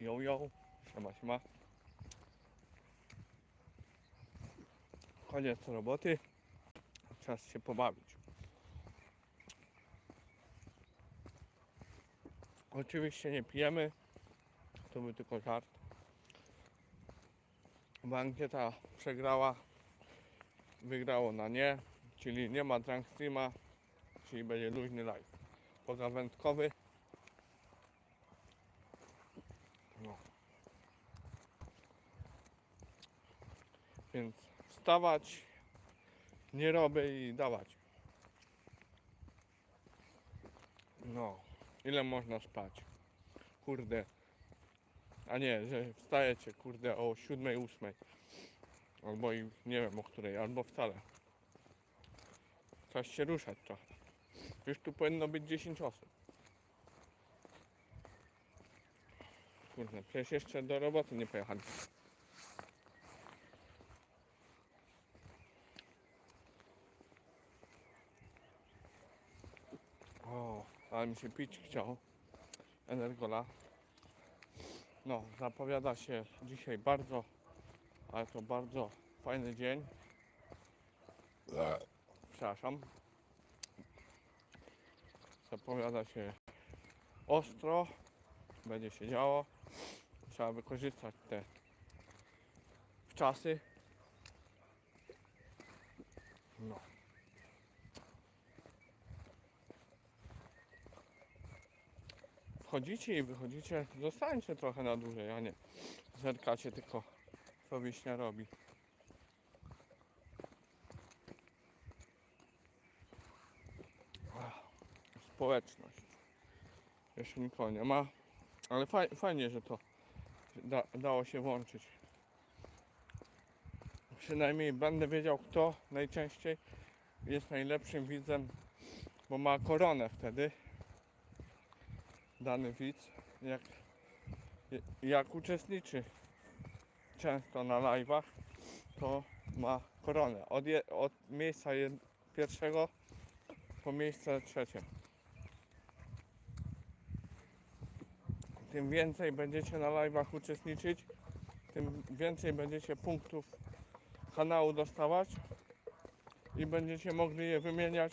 Yo, yo, siema, siema. Koniec roboty. Czas się pobawić. Oczywiście nie pijemy. To był tylko żart. Bankieta przegrała. Wygrało na nie. Czyli nie ma drunk streama. Czyli będzie luźny live. Pogawędkowy. Więc wstawać, nie robię i dawać. No, ile można spać? Kurde. A nie, że wstajecie, kurde, o 7, 8. Albo i nie wiem o której, albo wcale. Czas się ruszać trochę. Już tu powinno być 10 osób. Kurde, przecież jeszcze do roboty nie pojechali. Ale mi się pić chciał. Energola. No, zapowiada się dzisiaj bardzo, ale to bardzo fajny dzień. Przepraszam. Zapowiada się ostro. Będzie się działo. Trzeba wykorzystać te czasy. No. Wchodzicie i wychodzicie, zostańcie trochę na dłużej, a nie zerkacie tylko co wiśnia robi. Społeczność. Jeszcze nikogo nie ma, ale faj, fajnie, że to da, dało się włączyć. Przynajmniej będę wiedział, kto najczęściej jest najlepszym widzem, bo ma koronę wtedy. Dany widz, jak, jak uczestniczy często na live'ach, to ma koronę. Od, je, od miejsca jed, pierwszego po miejsce trzecie. Tym więcej będziecie na live'ach uczestniczyć, tym więcej będziecie punktów kanału dostawać i będziecie mogli je wymieniać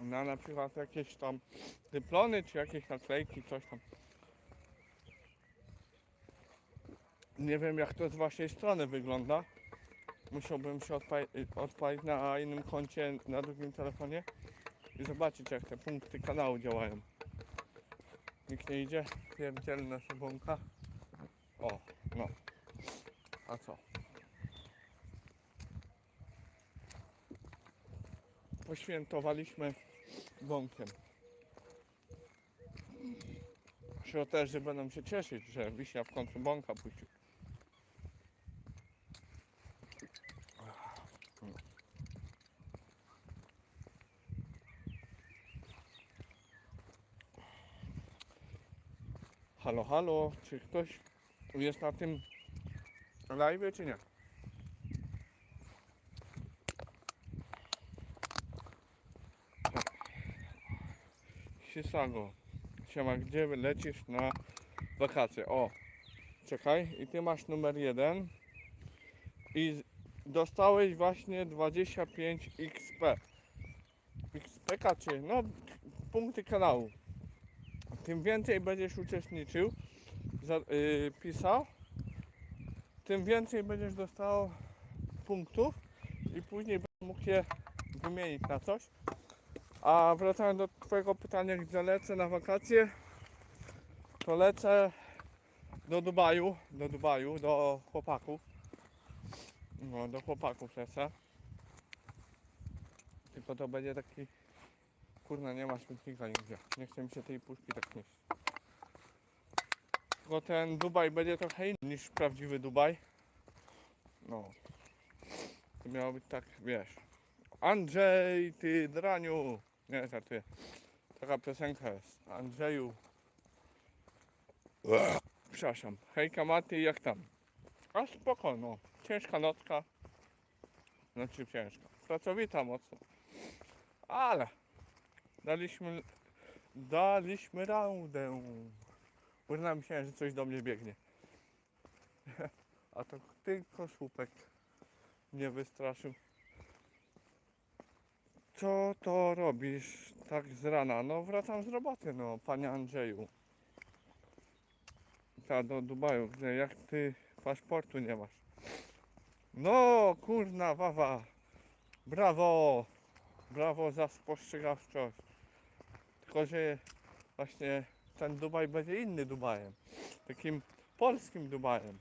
na na przykład jakieś tam dyplony czy jakieś naklejki, coś tam. Nie wiem jak to z waszej strony wygląda. Musiałbym się odpalić, na innym koncie, na drugim telefonie i zobaczyć jak te punkty kanału działają. Nikt nie idzie, pierdzielna szybonka. O, no. A co? Poświętowaliśmy bąkiem. Śroterzy będą się cieszyć, że Wiśnia w końcu bąka puścił. Halo, halo, czy ktoś jest na tym live, czy nie? Sisago, siema, gdzie lecisz na wakacje? O, czekaj, i ty masz numer jeden i dostałeś właśnie 25 XP. XP czy no punkty kanału. Tym więcej będziesz uczestniczył, za, yy, pisał, tym więcej będziesz dostał punktów i później będziesz mógł je wymienić na coś. A wracając do Twojego pytania, gdzie lecę na wakacje, to lecę do Dubaju, do Dubaju, do chłopaków. No, do chłopaków lecę. Tylko to będzie taki, kurna, nie ma śmietnika nigdzie. Nie chcę mi się tej puszki tak nieść. Tylko ten Dubaj będzie trochę inny niż prawdziwy Dubaj. No. To miało być tak, wiesz. Andrzej, ty draniu. Nie, żartuję. Taka piosenka jest. Andrzeju. Przepraszam. Hejka Maty, jak tam? A spoko, no. Ciężka nocka. Znaczy ciężka. Pracowita mocno. Ale daliśmy daliśmy raudę. Kurna myślałem, że coś do mnie biegnie. A to tylko słupek mnie wystraszył. Co to robisz tak z rana? No wracam z roboty, no panie Andrzeju. Ta do Dubaju, gdzie jak ty paszportu nie masz. No kurna wawa. Brawo. Brawo za spostrzegawczość. Tylko, że właśnie ten Dubaj będzie inny Dubajem. Takim polskim Dubajem.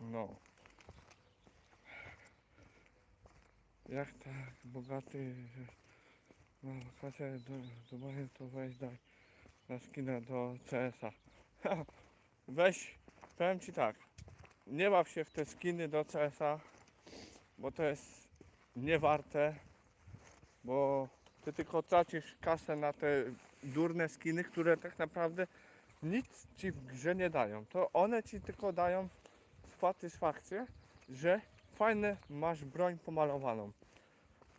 No. Jak tak, bogaty, na wakacje do to weź daj na skinę do CS-a. Weź, powiem ci tak, nie baw się w te skiny do CS-a, bo to jest niewarte, bo ty tylko tracisz kasę na te durne skiny, które tak naprawdę nic ci w grze nie dają. To one ci tylko dają satysfakcję, że fajne masz broń pomalowaną.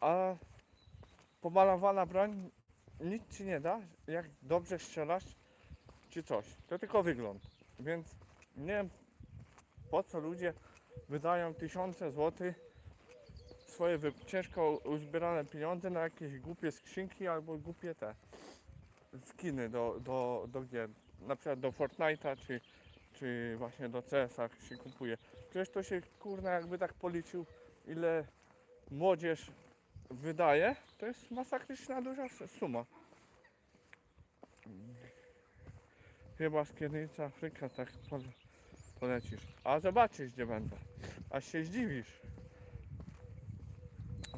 A pomalowana broń nic ci nie da, jak dobrze strzelasz czy coś. To tylko wygląd. Więc nie wiem po co ludzie wydają tysiące złotych swoje ciężko uzbierane pieniądze na jakieś głupie skrzynki albo głupie te skiny do, do, do gier. Na przykład do Fortnite'a czy, czy właśnie do CS-a się kupuje. Przecież to się kurna jakby tak policzył ile młodzież wydaje, to jest masakryczna duża suma. Chyba z kierownica Afryka tak pole, polecisz. A zobaczysz gdzie będę. Aż się zdziwisz.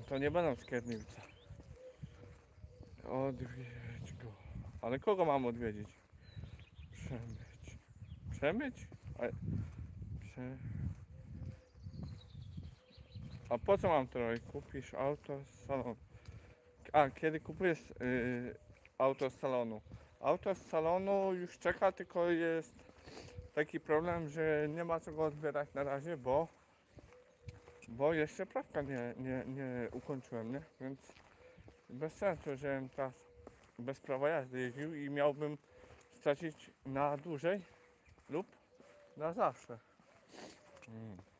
To nie będą skierniewca. Odwiedź go. Ale kogo mam odwiedzić? Przemyć. Przemyć? A, prze... A po co mam robić? Kupisz auto z salonu. A, kiedy kupujesz yy, auto z salonu? Auto z salonu już czeka, tylko jest taki problem, że nie ma co go odbierać na razie, bo bo jeszcze prawka nie, nie, nie ukończyłem, nie? Więc bez sensu, żebym teraz bez prawa jazdy jeździł i miałbym stracić na dłużej lub na zawsze. Mm.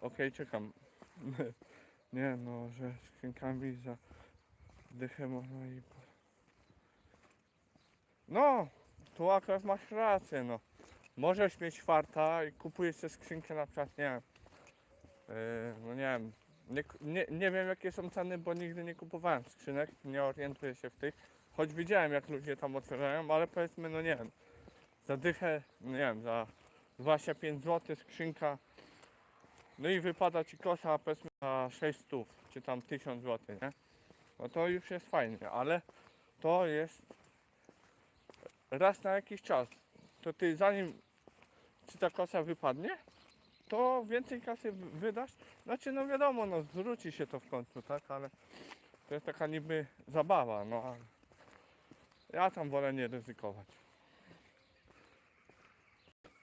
Okej, czekam. nie no, że skrzynkami za dychę można i... No, tu akurat masz rację, no. Możesz mieć farta i kupujesz sobie skrzynkę na przykład, nie wiem, Yy, no nie wiem. Nie, nie, nie wiem jakie są ceny, bo nigdy nie kupowałem skrzynek, nie orientuję się w tych. Choć widziałem jak ludzie tam otwierają, ale powiedzmy, no nie wiem. Za dychę, no nie wiem, za 25 zł skrzynka. No i wypada ci kosza powiedzmy za 600, czy tam 1000 zł, nie? No to już jest fajnie, ale to jest raz na jakiś czas. To ty zanim ci ta kosza wypadnie, to więcej kasy wydasz. Znaczy, no wiadomo, no zwróci się to w końcu, tak, ale to jest taka niby zabawa, no ale ja tam wolę nie ryzykować.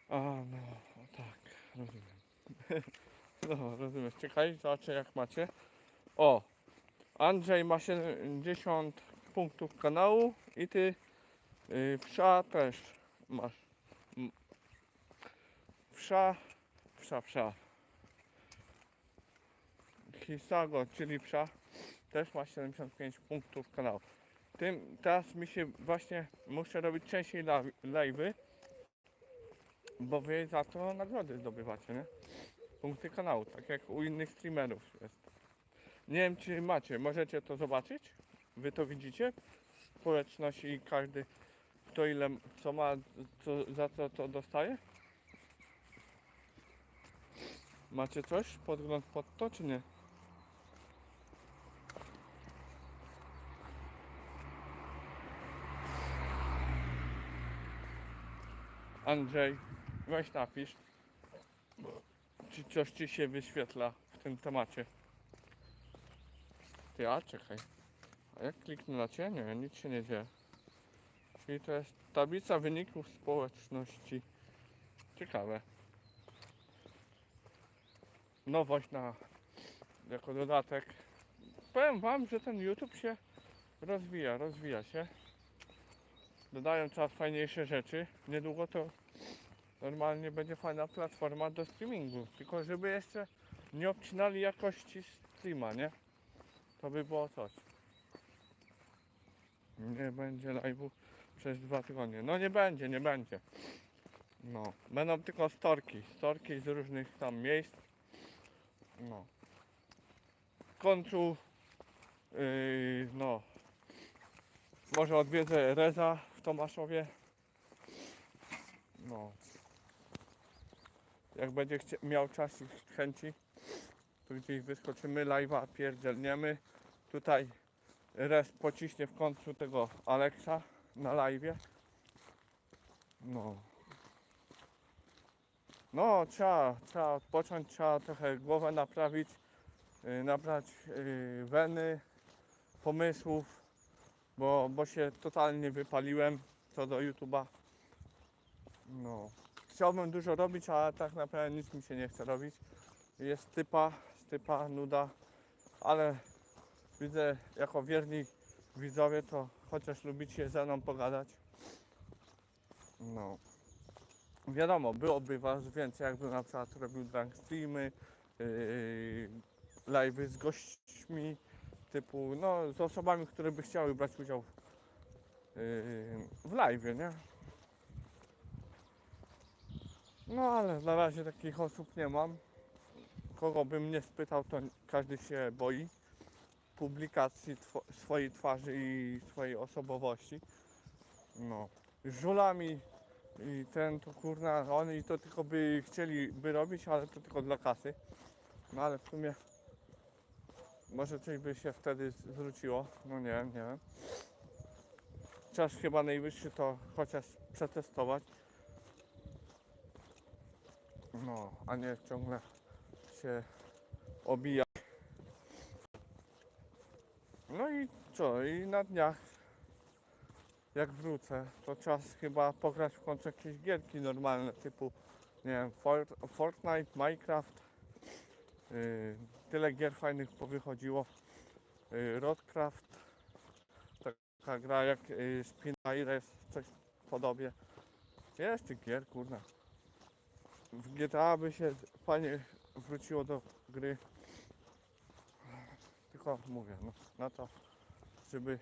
A, no, tak, rozumiem. No, rozumiesz. Czekaj, zobaczę jak macie. O, Andrzej ma 70 punktów kanału i ty y, wsza też masz. Wsza Psza, psza. Hisago, czyli psza, też ma 75 punktów kanału. Tym, teraz mi się właśnie muszę robić częściej live- live'y, bo wy za to nagrody zdobywacie, nie? Punkty kanału, tak jak u innych streamerów jest. Nie wiem czy macie, możecie to zobaczyć? Wy to widzicie? Społeczność i każdy, kto ile co ma, co, za co to dostaje? Macie coś? Podgląd pod to, czy nie? Andrzej, weź napisz, czy coś ci się wyświetla w tym temacie. Ty, a czekaj. A jak kliknę na ciebie? Nie, nic się nie dzieje. Czyli to jest tablica wyników społeczności. Ciekawe. nowość na jako dodatek. Powiem wam, że ten YouTube się rozwija, rozwija się. dodają coraz fajniejsze rzeczy. Niedługo to normalnie będzie fajna platforma do streamingu. Tylko żeby jeszcze nie obcinali jakości streama, nie? To by było coś. Nie będzie live'u przez dwa tygodnie. No nie będzie, nie będzie. No, będą tylko storki. Storki z różnych tam miejsc. No. W końcu, yy, no, może odwiedzę Reza w Tomaszowie. No. Jak będzie miał czas i chęci, to gdzieś wyskoczymy, live'a pierdzielniemy. Tutaj Rez pociśnie w końcu tego Aleksa na live'ie. No. No, trzeba, trzeba odpocząć, trzeba trochę głowę naprawić, yy, nabrać yy, weny, pomysłów, bo, bo się totalnie wypaliłem co do YouTube'a. No. Chciałbym dużo robić, ale tak naprawdę nic mi się nie chce robić. Jest typa, typa, nuda, ale widzę jako wierni widzowie, to chociaż lubicie ze mną pogadać. No. Wiadomo, byłoby was więcej, jakbym na przykład robił drunk streamy, yy, live'y z gośćmi, typu, no, z osobami, które by chciały brać udział yy, w live'ie, nie? No, ale na razie takich osób nie mam. Kogo bym nie spytał, to każdy się boi publikacji swojej twarzy i swojej osobowości. No. Żulami i ten to kurna, oni to tylko by chcieli by robić, ale to tylko dla kasy. No ale w sumie może coś by się wtedy zwróciło. No nie wiem, nie wiem. Czas chyba najwyższy to chociaż przetestować. A nie ciągle się obija. No i co? I na dniach jak wrócę, to czas chyba pograć w końcu jakieś gierki normalne typu nie wiem, Fort, Fortnite, Minecraft. Yy, tyle gier fajnych powychodziło. Yy. Taka gra jak yy, Spin Aires, coś w podobie. Jest tych gier, kurna. W GTA by się fajnie wróciło do gry. Tylko mówię, no, na to, żeby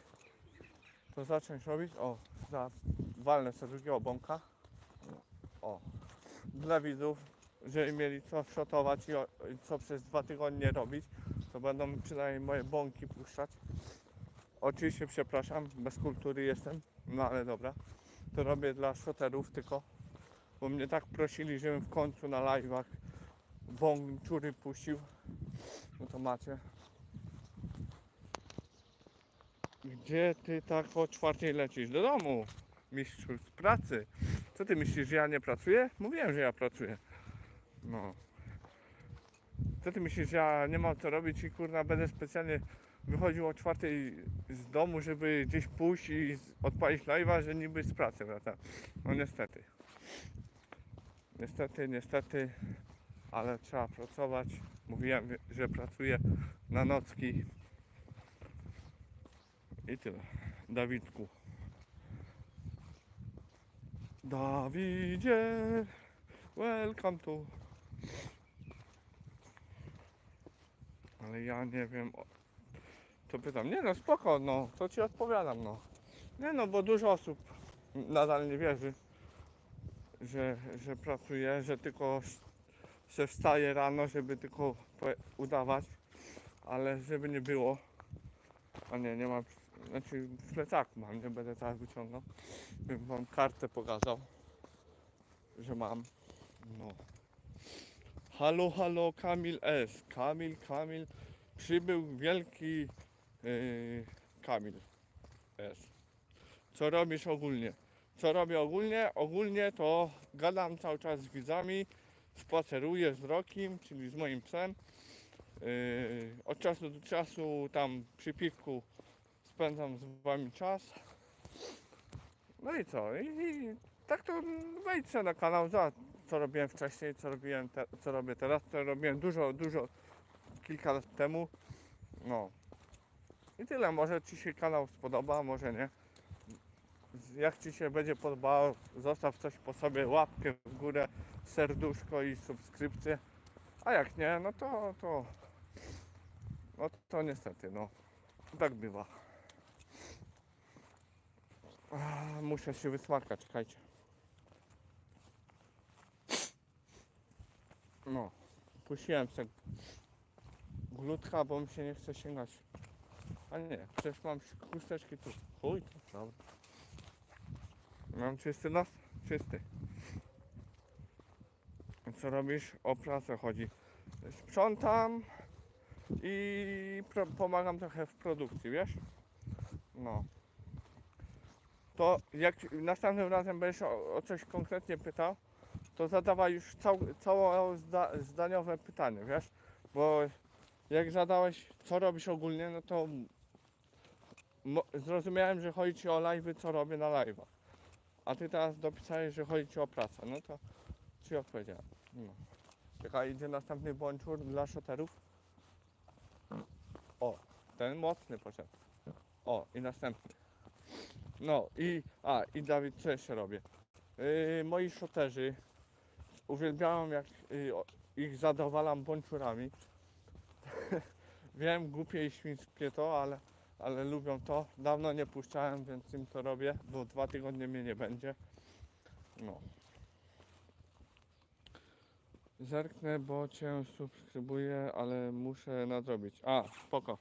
to zacząć robić. O, za, walnę sobie drugiego bąka. O, dla widzów, żeby mieli co szotować i co przez dwa tygodnie robić, to będą przynajmniej moje bąki puszczać. Oczywiście przepraszam, bez kultury jestem, no ale dobra. To robię dla szoterów tylko, bo mnie tak prosili, żebym w końcu na live'ach bączury puścił. No to macie. Gdzie ty tak o czwartej lecisz? Do domu, mistrzu, z pracy. Co ty myślisz, że ja nie pracuję? Mówiłem, że ja pracuję. No. Co ty myślisz, że ja nie mam co robić i kurna będę specjalnie wychodził o czwartej z domu, żeby gdzieś pójść i odpalić live'a, że niby z pracy wracam. No niestety. Niestety, niestety, ale trzeba pracować. Mówiłem, że pracuję na nocki. I tyle. Dawidku. Dawidzie, welcome to. Ale ja nie wiem. To pytam. Nie no, spoko, no, to ci odpowiadam, no. Nie no, bo dużo osób nadal nie wierzy, że, że pracuję, że tylko se wstaję rano, żeby tylko udawać, ale żeby nie było. A nie, nie mam, znaczy w plecaku mam, nie będę teraz wyciągał. Bym wam kartę pokazał, że mam. No. Halo, halo, Kamil S. Kamil, Kamil. Przybył wielki yy, Kamil S. Co robisz ogólnie? Co robię ogólnie? Ogólnie to gadam cały czas z widzami, spaceruję z Rokim, czyli z moim psem. Yy, od czasu do czasu tam przy piwku spędzam z wami czas. No i co? I, i tak to wejdźcie na kanał, za co robiłem wcześniej, co robiłem, te, co robię teraz, co robiłem dużo, dużo, kilka lat temu. No. I tyle, może Ci się kanał spodoba, może nie. Jak Ci się będzie podobało, zostaw coś po sobie, łapkę w górę, serduszko i subskrypcję. A jak nie, no to, to, no to niestety, no, tak bywa. A, Muszę się wysmarkać, czekajcie. No, puściłem sobie glutka, bo mi się nie chce sięgać. A nie, przecież mam chusteczki tu. Chuj, to dobra. Mam czysty nos? Czysty. Co robisz? O pracę chodzi. Sprzątam i pomagam trochę w produkcji, wiesz? No. To jak następnym razem będziesz o, o coś konkretnie pytał, to zadawaj już cał, całe zda, zdaniowe pytanie, wiesz? Bo jak zadałeś, co robisz ogólnie, no to zrozumiałem, że chodzi ci o live'y, co robię na live'ach. A ty teraz dopisałeś, że chodzi ci o pracę, no to ci odpowiedziałem. No. Czekaj, idzie następny bączur dla szoterów. O, ten mocny poszedł. O, i następny. No i, a, i Dawid, co jeszcze robię? Yy, moi szoterzy uwielbiają jak yy, ich zadowalam bączurami. Wiem, głupie i świńskie to, ale, ale lubią to. Dawno nie puszczałem, więc im to robię, bo dwa tygodnie mnie nie będzie. No. Zerknę, bo cię subskrybuję, ale muszę nadrobić. A, spoko.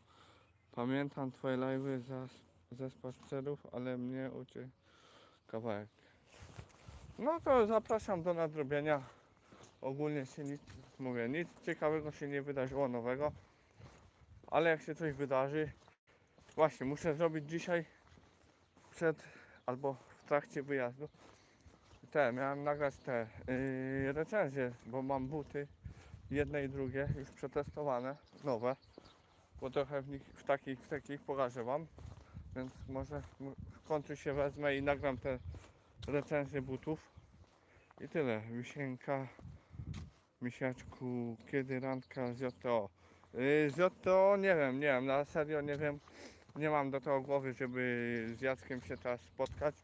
Pamiętam twoje live'y za, ze spacerów, ale mnie uczy kawałek. No to zapraszam do nadrobienia. Ogólnie się nic, mówię, nic ciekawego się nie wydarzyło nowego. Ale jak się coś wydarzy, właśnie muszę zrobić dzisiaj przed albo w trakcie wyjazdu. Te, miałem nagrać te yy, recenzje, bo mam buty, jedne i drugie już przetestowane, nowe. Bo trochę w nich, w takich, w takich pokażę wam. Więc może w końcu się wezmę i nagram te recenzje butów. I tyle. Wisienka, misiaczku, kiedy randka z JTO. Yy, nie wiem, nie wiem, na serio nie wiem. Nie mam do tego głowy, żeby z Jackiem się teraz spotkać,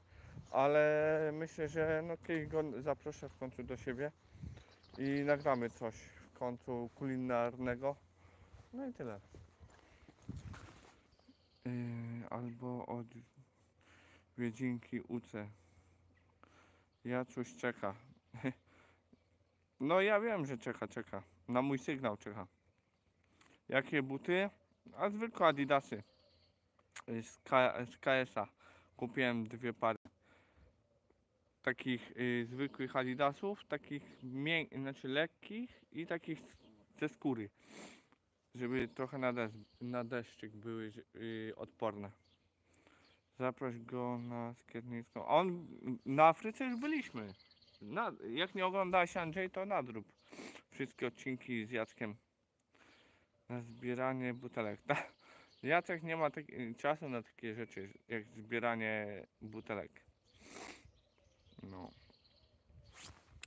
ale myślę, że no kiedyś go zaproszę w końcu do siebie i nagramy coś w końcu kulinarnego. No i tyle. Yy, albo od Wiedzinki UC. Jacuś czeka. No ja wiem, że czeka, czeka. Na mój sygnał czeka. Jakie buty? A zwykłe adidasy. Z, K, z KS-a. Kupiłem dwie pary. Takich y, zwykłych adidasów, takich znaczy lekkich i takich ze skóry. Żeby trochę na, des- na deszczyk były y, odporne. Zaproś go na skiernicką. A On na Afryce już byliśmy. Na, jak nie oglądałeś Andrzej, to nadrób wszystkie odcinki z Jackiem na zbieranie butelek. Ta- Jacek nie ma tak, czasu na takie rzeczy jak zbieranie butelek. No.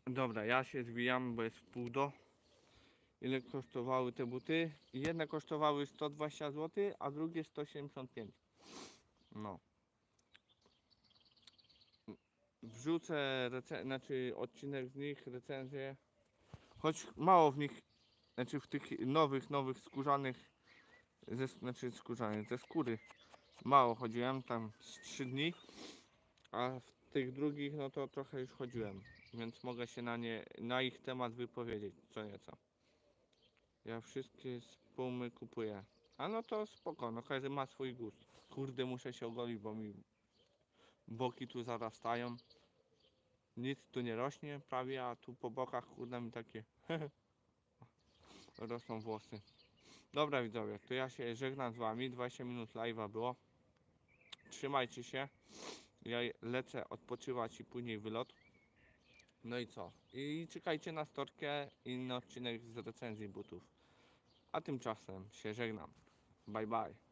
Dobra, ja się zwijam, bo jest pół do. Ile kosztowały te buty? Jedne kosztowały 120 zł, a drugie 175. No. Wrzucę rece- znaczy odcinek z nich, recenzję. Choć mało w nich, znaczy w tych nowych, nowych skórzanych, ze, znaczy skórzanych, ze skóry. Mało chodziłem, tam z 3 dni. A w tych drugich, no to trochę już chodziłem. Więc mogę się na nie, na ich temat wypowiedzieć, co nieco. Ja wszystkie z Pumy kupuję. A no to spoko, no każdy ma swój gust. Kurde, muszę się ogolić, bo mi boki tu zarastają. Nic tu nie rośnie prawie, a tu po bokach kurde mi takie rosną włosy. Dobra widzowie, to ja się żegnam z wami. 20 minut live'a było. Trzymajcie się. Ja lecę odpoczywać i później wylot. No i co? I czekajcie na storkę i na odcinek z recenzji butów. A tymczasem się żegnam. Bye bye.